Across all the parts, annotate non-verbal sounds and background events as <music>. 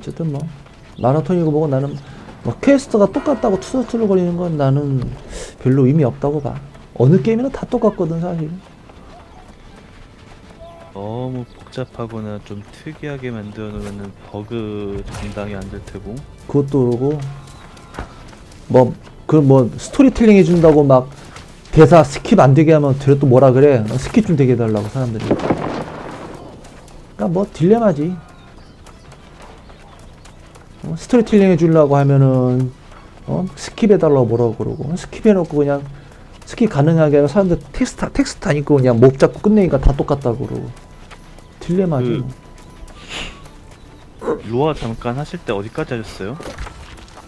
어쨌든 뭐 마라톤이고 뭐고 나는 뭐 퀘스트가 똑같다고 투덜투덜거리는 건 나는 별로 의미 없다고 봐. 어느 게임이나 다 똑같거든 사실. 너무 복잡하거나 좀 특이하게 만들어 놓으면 버그 감당이 안 될 테고. 그것도 그러고. 뭐 그 뭐 스토리텔링 해준다고 막 대사 스킵 안 되게 하면 뒤로 또 뭐라 그래? 스킵 좀 되게 해달라고 사람들이. 그러니까 뭐 딜레마지 어, 스토리텔링 해주려고 하면은 어? 스킵 해달라고 뭐라고 그러고 스킵 해놓고 그냥 스킵 가능하게 하면 사람들 텍스트 텍스트 안 읽고 그냥 목 잡고 끝내니까 다 똑같다고 그러고. 딜레마지 그- 뭐. 로아 잠깐 하실 때 어디까지 하셨어요?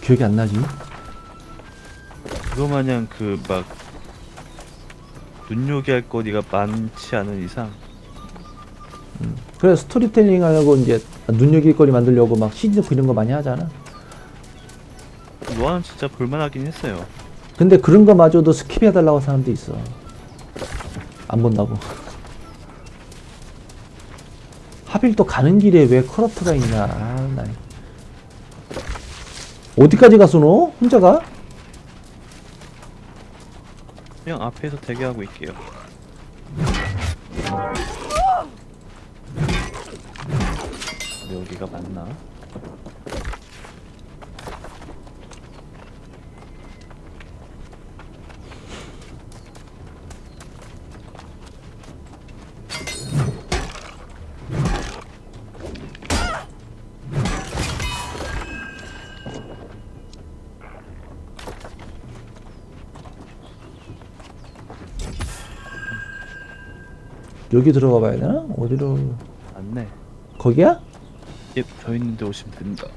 기억이 안 나지? 그거 마냥 그 막 눈요기할 거리가 많지 않은 이상. 그래서 스토리텔링 하려고 이제 눈여길거리 만들려고 막 시즌 이런 거 많이 하잖아. 로아는 진짜 볼만하긴 했어요 근데 그런 거 마저도 스킵해달라고 하는 사람도 있어. 안 본다고. 하필 또 가는 길에 왜 커러트가 있냐. 아, 나. 어디까지 갔어, 너? 혼자 가? 그냥 앞에서 대기하고 있게요 여기가 맞나? 여기 들어가 봐야 되나? 어디로. 맞네 거기야? 예, 저 있는데 오시면 됩니다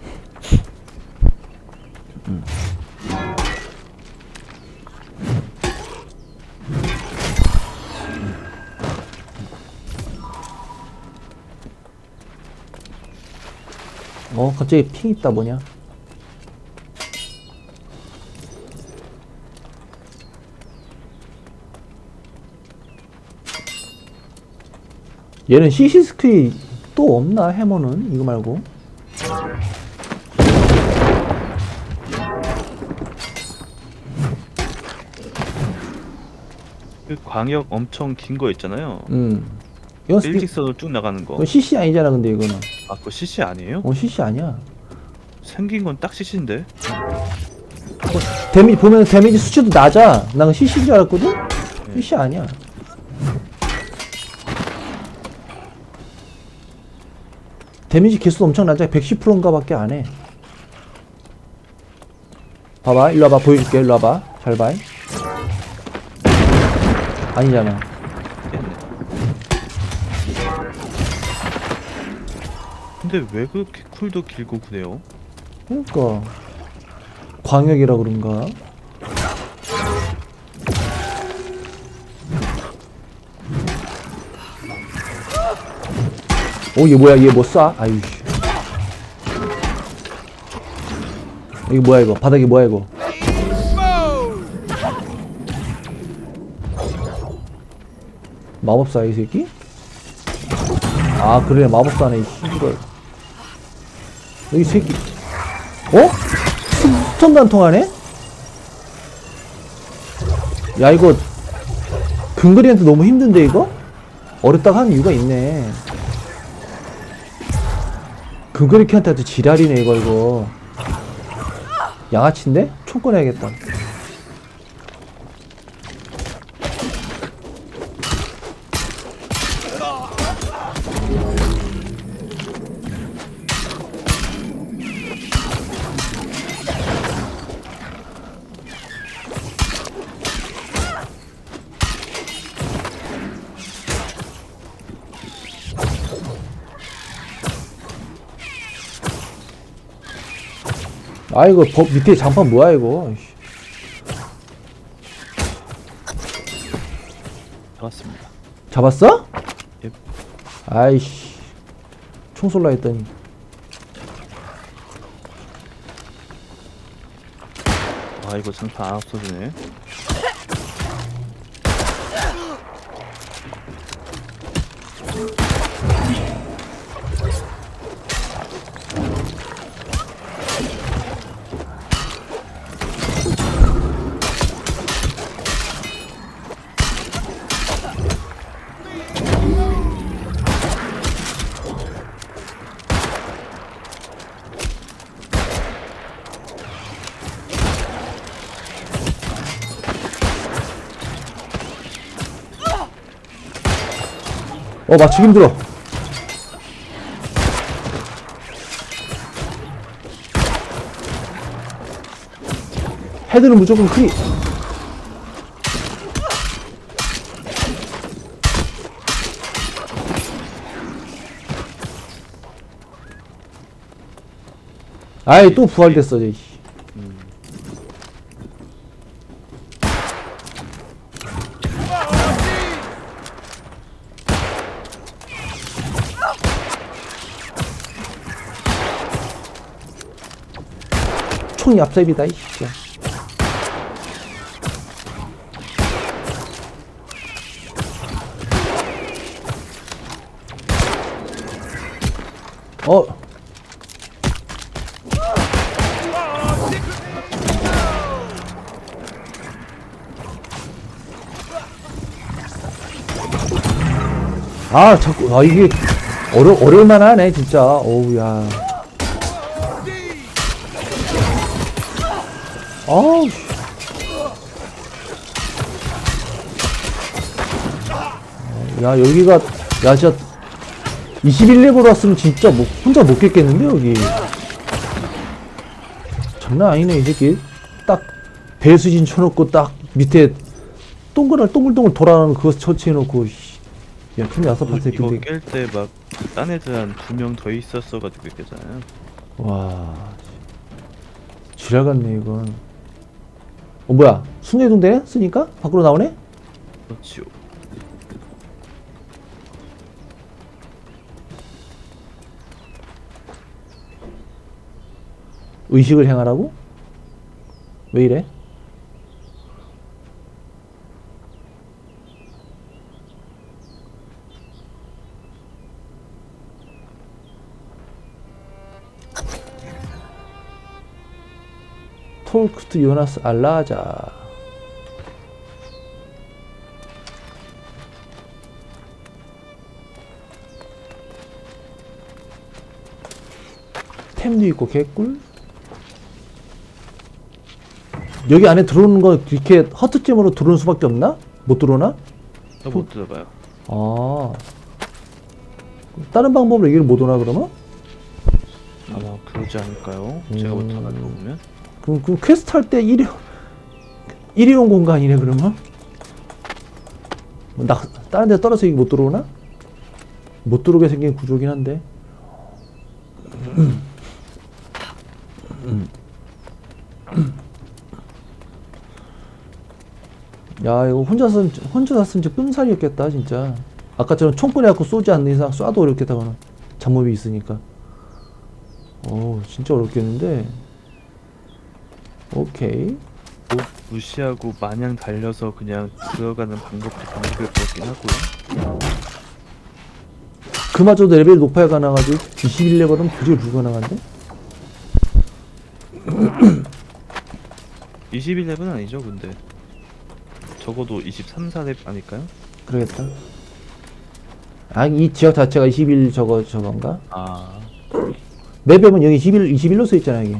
어, 갑자기 핑 있다, 뭐냐? 얘는 CC 스크린 또 없나? 해머는? 이거 말고. 그 광역 엄청 긴 거 있잖아요 음. 이건 일직선으로 쭉 나가는 거 이건 CC 아니잖아, 근데 이거는. 아, 그거 CC 아니에요? 어, CC 아니야. 생긴 건 딱 CC인데 데미지, 보면 데미지 수치도 낮아. 난 CC인 줄 알았거든? CC 아니야. 데미지 개수도 엄청 낮아. 110%인가 밖에 안 해. 봐봐. 일로 와봐. 보여줄게. 일로 와봐. 잘 봐. 아니잖아. 근데 왜 그렇게 쿨도 길고 그래요? 그러니까. 광역이라 그런가? 오, 얘 뭐야? 얘 뭐 쏴? 아유, 씨. 이거 뭐야, 이거? 바닥이 뭐야, 이거? 마법사, 이 새끼? 아, 그래, 마법사네, 이 씨발. 여기 새끼. 어? 스톤단 통하네? 야 이거 근거리한테 너무 힘든데 이거? 어렵다고 하는 이유가 있네 근거리 키한테도 지랄이네 이거 이거 양아치인데? 총 꺼내야겠다 아 이거 법 밑에 장판 뭐야 이거. 잡았습니다 잡았어? 예. 아이씨 총 쏠라 했더니 아 이거 장판 안 없어지네 어 맞추기 힘들어. 헤드는 무조건 크리. 아이 또 부활됐어 쟤 총이 앞잡이다 이 진짜 어. 아 자꾸 아 이게 어려 어려울만 하네 진짜. 어우야 아우 씨. 야 여기가 야 진짜 21레벨 왔으면 진짜 뭐 혼자 못 깼겠는데 여기 장난 아니네 이 새끼 딱 배수진 쳐놓고 딱 밑에 동그란 동글동글 돌아가는 그거 처치해놓고 씨. 야 팀이 봤을 이거 때깰때막 딴 애들 한 두 명 더 있었어가지고 깼잖아요. 와 지랄 같네 이건 어 뭐야 순간이동 되네? 쓰니까? 밖으로 나오네? 그렇지요. 의식을 행하라고? 왜 이래? 톨크트 요나스 알라자 템도 있고 개꿀 여기 안에 들어오는 거 이렇게 허트쯤으로 들어오는 수밖에 없나? 못 들어오나? 저못 들어봐요. 아 다른 방법으로 여기를 못 오나 그러면? 아마 그러지 않을까요? 제가 음. 못하는 거 보면. 그럼, 그럼 퀘스트 할 때 일회 일회용 공간이네 그러면? 뭐나 다른 데 떨어져 여기 못 들어오나? 못 들어오게 생긴 구조긴 한데. 야 이거 혼자서 혼자 샀으면 진짜 끔살이었겠다 진짜. 아까처럼 총 꺼내갖고 쏘지 않는 이상 쏴도 어렵겠다고는. 잡몹이 있으니까. 어 진짜 어렵겠는데 오케이. 목 무시하고 마냥 달려서 그냥 들어가는 방법도 방법일 것 같긴 하고요. 그마저도 레벨이 높아야 가능하지? 21레벨은 도저히 불가능한데? <clears throat> 21렙은 아니죠, 근데. 적어도 23, 4렙 아닐까요? 그러겠다. 아 이 지역 자체가 21 저거 저건가? 아, 맵에는 여기 21 21로 써 있잖아 여기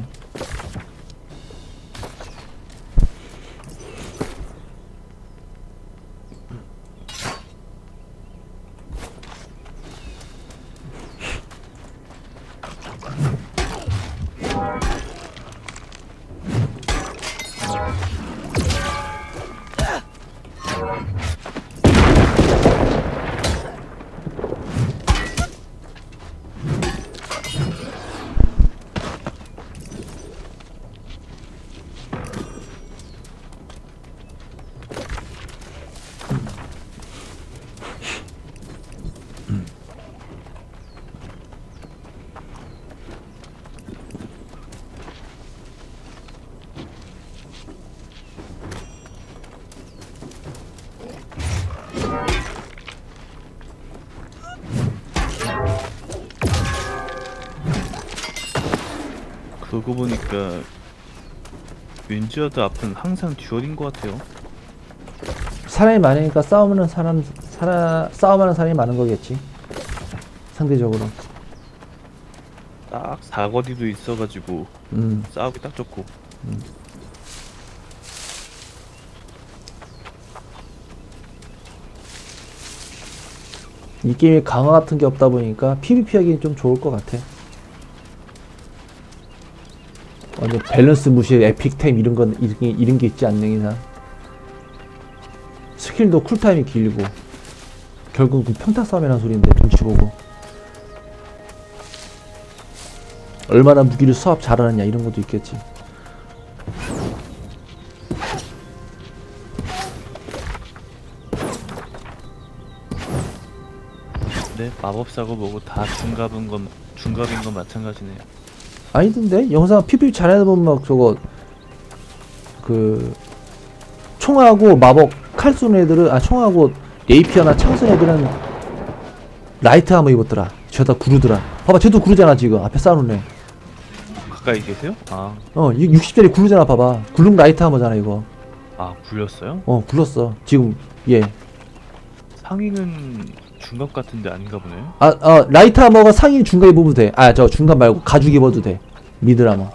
그러고 보니까 윈즈어드 앞은 항상 듀얼인 것 같아요. 사람이 많으니까 싸우면은 사람 사람 싸움하는 사람이 많은 거겠지 상대적으로 딱 사거리도 있어가지고 음 싸우기 딱 좋고. 이 게임에 강화 같은 게 없다 보니까 PVP 하기엔 좀 좋을 것 같아. 완전 밸런스 무시해 에픽템 이런 건 이런 게, 이런 게 있지 이상 스킬도 쿨타임이 길고 결국은 평타 싸움이라는 소리인데 눈치 보고 얼마나 무기를 수합 잘하느냐 이런 것도 있겠지. 네 마법사고 뭐고 다 중갑인 건 중갑인 건 마찬가지네요. 아니던데 영상 PVP 잘하다 보면 막 저거 그 총하고 마법 칼 쏘는 애들은 아 총하고 레이피어나 창 쏘는 애들은 라이트 아머 입었더라 쟤다 구르더라 봐봐 쟤도 구르잖아 지금 앞에 싸우는 애어 가까이 계세요? 아, 60짜리 구르잖아 봐봐 굴릉 라이트 아머잖아 이거 아 굴렸어요? 어 굴렀어 지금 얘 상의는 중갑 같은데 아닌가 보네요. 아, 어, 라이트 아머가 상의 중간 입어도 돼. 아, 저 중간 말고 가죽 입어도 돼. 미드 아머.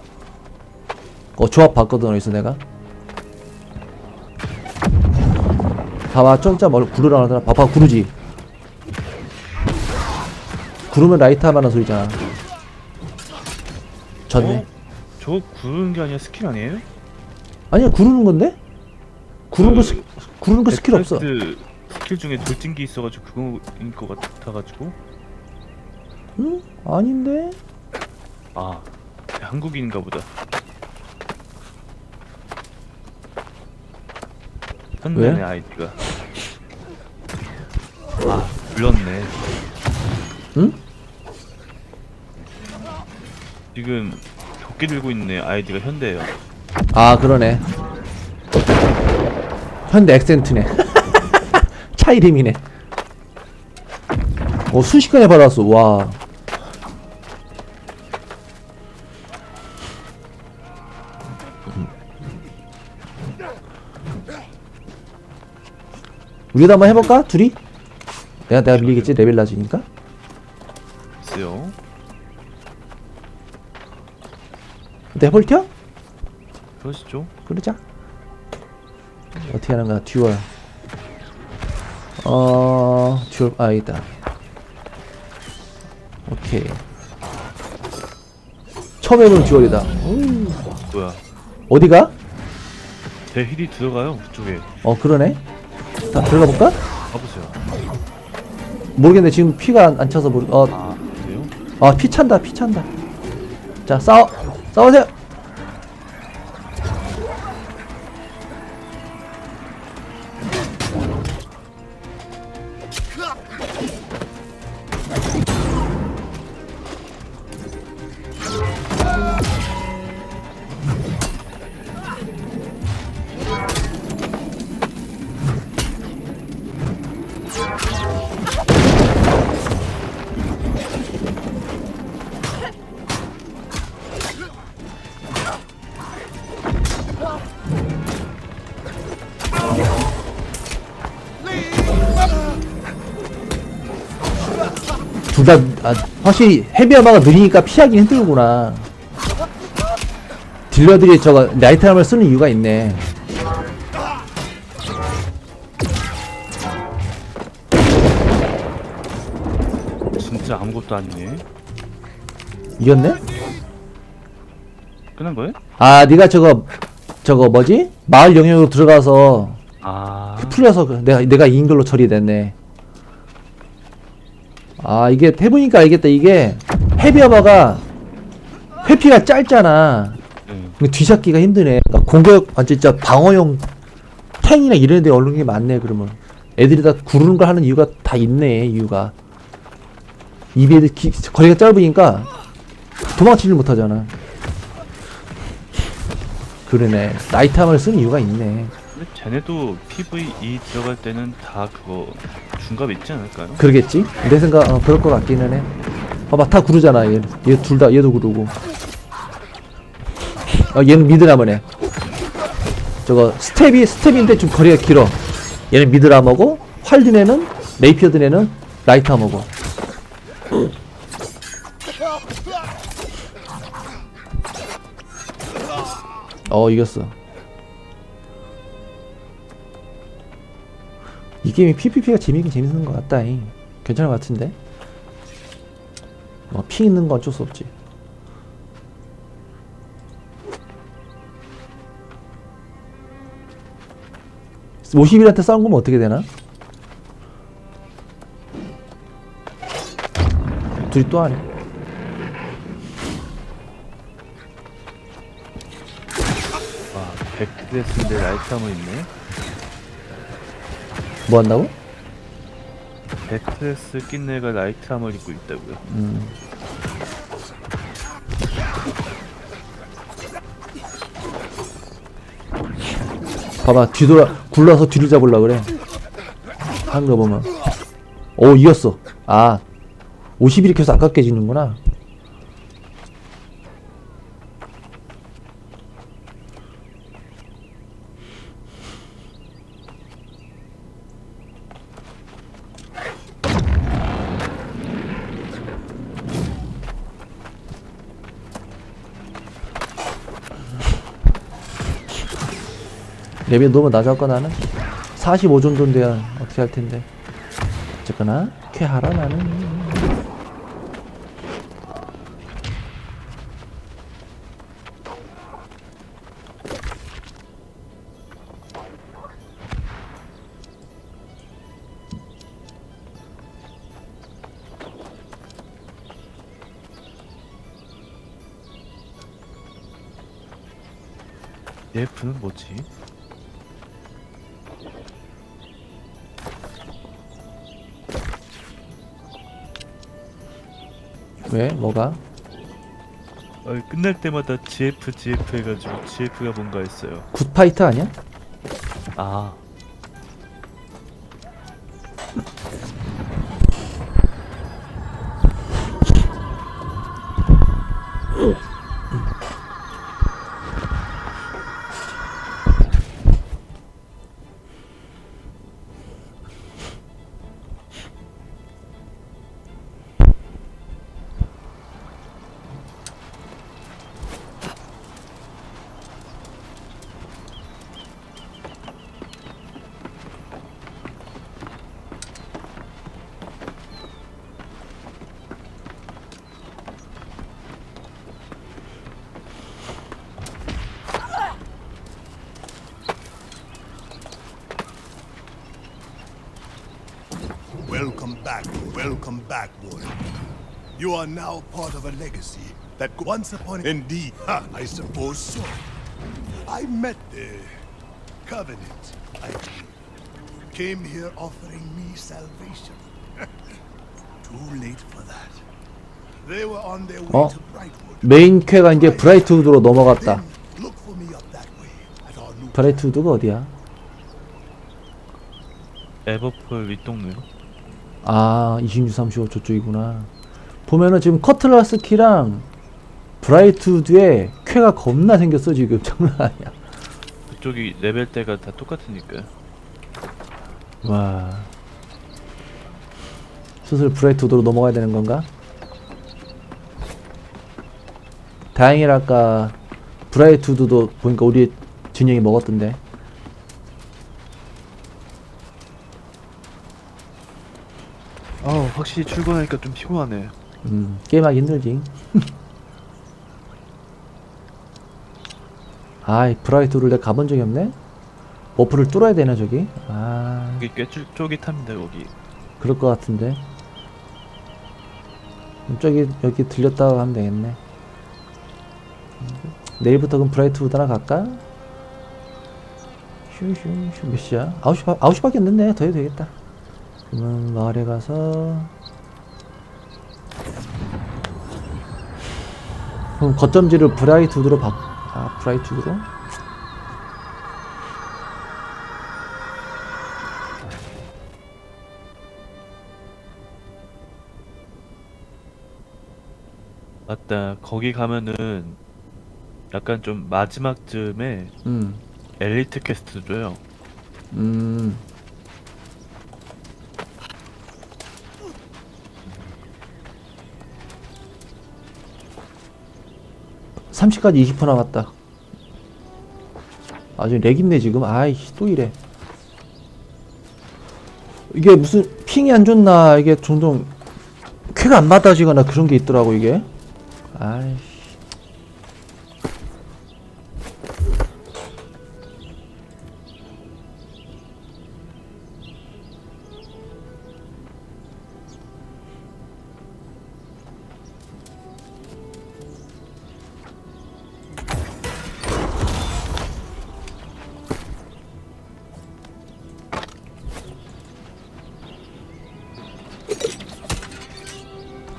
어, 조합 봤거든, 어디서 내가. 봐봐, 점자 뭘 구르라 하더라. 봐봐, 구르지. 구르면 라이트 아머라는 소리잖아. 졌네. 어? 저거 구르는 게 아니라 스킬 아니에요? 아니야, 구르는 건데? 구르는 거, 그 스, 구르는 거 스킬 없어. 스킬 중에 돌진기 있어가지고 그거인 것 같아가지고 응? 아닌데? 아 한국인인가 보다. 현대네 왜? 아이디가. 아 불렀네. 응? 지금 도끼 들고 있네 아이디가 현대예요. 아 그러네 현대 액센트네 <laughs> 차 이름이네 어 순식간에 받았어 와 우리도 한번 해볼까? 둘이? 내가 내가 밀리겠지 레벨 낮으니까 있어요. 근데 해볼게요? 그러시죠? 그러자. 어떻게 하는 거야? 듀얼. 어, 듀얼, 아, 있다. 오케이. 처음 해보는 듀얼이다. 음, 뭐야? 어디가? 제 힐이 들어가요 그쪽에. 어, 그러네. 자, 들어가 볼까? 가보세요. 모르겠네. 지금 피가 안, 안 차서 모르, 어, 아 그래요? 아, 피 찬다, 피 찬다. 자, 싸워, 싸우세요! 아, 확실히 헤비아마가 느리니까 피하기 힘들구나. 딜러들이 저거 나이트함을 쓰는 이유가 있네. 진짜 아무것도 아니네. 이겼네? 끝난 거예요? 아, 네가 저거 저거 뭐지? 마을 영역으로 들어가서 아 풀려서 그- 내가 내가 이긴 걸로 처리됐네. 아, 이게 해보니까 알겠다. 이게 헤비아마가 회피가 짧잖아. 네. 근데 뒤잡기가 힘드네. 그러니까 공격, 아, 진짜 방어용 탱이나 이런 데 얼른 게 많네, 그러면. 애들이 다 구르는 걸 하는 이유가 다 있네, 이유가. 애들 기, 거리가 짧으니까 도망치질 못하잖아. 그러네. 나이트함을 쓴 이유가 있네. 근데 쟤네도 PVE 들어갈 때는 다 그거 중갑 있지 않을까요? 그러겠지? 내 생각, 어, 그럴 것 같기는 해. 봐봐, 다 구르잖아, 얘. 얘 둘 다, 얘도 구르고. 어, 얘는 미드라머네. 저거, 스텝이, 스텝인데 좀 거리가 길어. 얘는 미드라머고, 활든 애는, 레이피어든 애는 라이트 아머고. 어, 이겼어. 이 게임이 PVP가 재미있긴 재밌는 것 같다잉. 괜찮은 것 같은데 뭐, 핑 있는 건 어쩔 수 없지 51한테 싸운 거면 어떻게 되나? 둘이 또 하네 와, 백드레스인데 라이트 아머 있네. 뭐 한다고? 백드레스 낀 애가 라이트 아머 입고 있다고요. 음. 봐봐 뒤돌아 굴러서 뒤를 잡으려 그래 하는 거 보면 오 이겼어 아 50일 켜서 아깝게 지는구나 레벨 너무 낮았고 나는? 45 정도는 돼야 어떻게 할 텐데. 어쨌거나 쾌하라 나는. 예프는 뭐지? 왜 뭐가 어, 끝날 때마다 GF GF 해가지고 GF가 뭔가 했어요. 굿파이트 아니야? 아, back, welcome back, warrior. You are now part of a legacy that once upon indeed, ha, I suppose so. I met the Covenant, I believe. Came here offering me salvation. Too late for that. They were on their way Oh. to Brightwood. 메인 쾌가 이제 브라이트우드로 넘어갔다 Then look for me up that way at our new 브라이트우드가 어디야? 에버풀 윗동네요. 아 26, 35 저쪽이구나. 보면은 지금 커틀라스 키랑 브라이트우드에 쾌가 겁나 생겼어 지금. <laughs> 장난 아니야. 그쪽이 레벨대가 다 똑같으니까요. 와. 슬슬 브라이트우드로 넘어가야 되는 건가? 다행이랄까. 브라이트우드도 보니까 우리 진영이 먹었던데 확실히 출근하니까 좀 피곤하네. 음 게임하기 힘들지 <laughs> 아이 브라이트우드를 내가 가본 적이 없네? 버프를 뚫어야 되나 저기? 아 여기 꽤 쫄- 쫄깃합니다 거기. 그럴 것 같은데 저기 여기 들렸다가 하면 되겠네 내일부터 그럼 브라이트우드 하나 갈까? 슈슈슈 몇 시야? 9시, 바, 9시밖에 안 됐네 더 해도 되겠다 그러면 마을에 가서 그럼 거점지를 브라이트우드로 바... 아 브라이트우드로? 맞다. 거기 가면은 약간 좀 마지막쯤에 음, 엘리트 퀘스트 줘요. 음. (30까지 20% 남았다) 아주 렉 있네 지금. 아이씨 또 이래. 이게 무슨 핑이 안 좋나? 이게 종종 쾌가 안 받아지거나 그런 게 있더라고 이게. 아이씨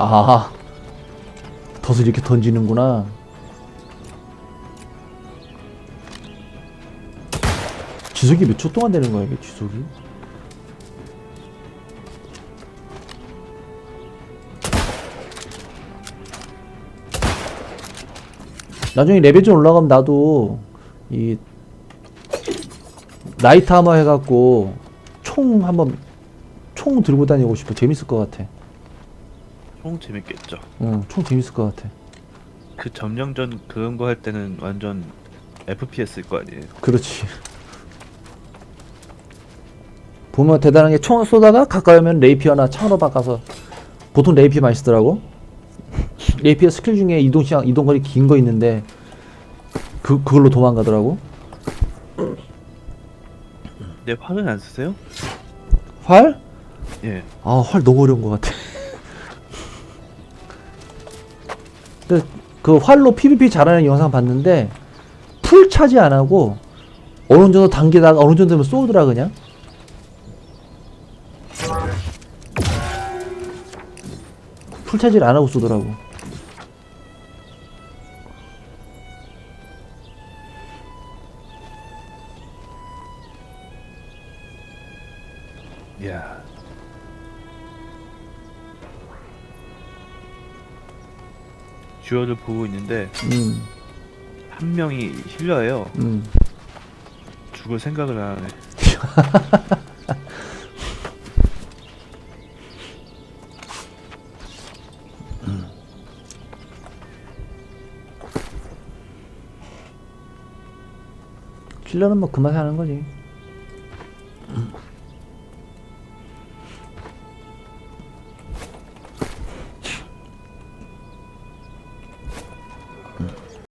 아 덫을 이렇게 던지는구나. 지속이 몇 초 동안 되는 거야 이게 지속이? 나중에 레벨 좀 올라가면 나도 이 나이트 하머 해갖고 총 한번 총 들고 다니고 싶어. 재밌을 것 같아 총 재밌겠죠. 응, 총 재밌을 것 같아. 그 점령전 그런 거 할 때는 완전 FPS일 거 아니에요. 그렇지. 보면 대단한 게 총을 쏘다가 가까이 오면 레이피어나 창으로 바꿔서 보통 레이피어 많이 쓰더라고. <laughs> 레이피어 스킬 중에 이동 시간 이동 거리 긴 거 있는데 그 그걸로 도망가더라고. 근데 활은 안 쓰세요? 활? 예. 아, 활 너무 어려운 것 같아. 근데 그 활로 PVP 잘하는 영상 봤는데 풀 차지 안 하고 어느 정도 당기다가 어느 정도 되면 쏘더라 그냥. 풀 차지를 안 하고 쏘더라고. 이야. 듀얼을 보고 있는데 음, 한 명이 힐러예요. 음. 죽을 생각을 안 하네. 킬러는 뭐 그만 하는 거지.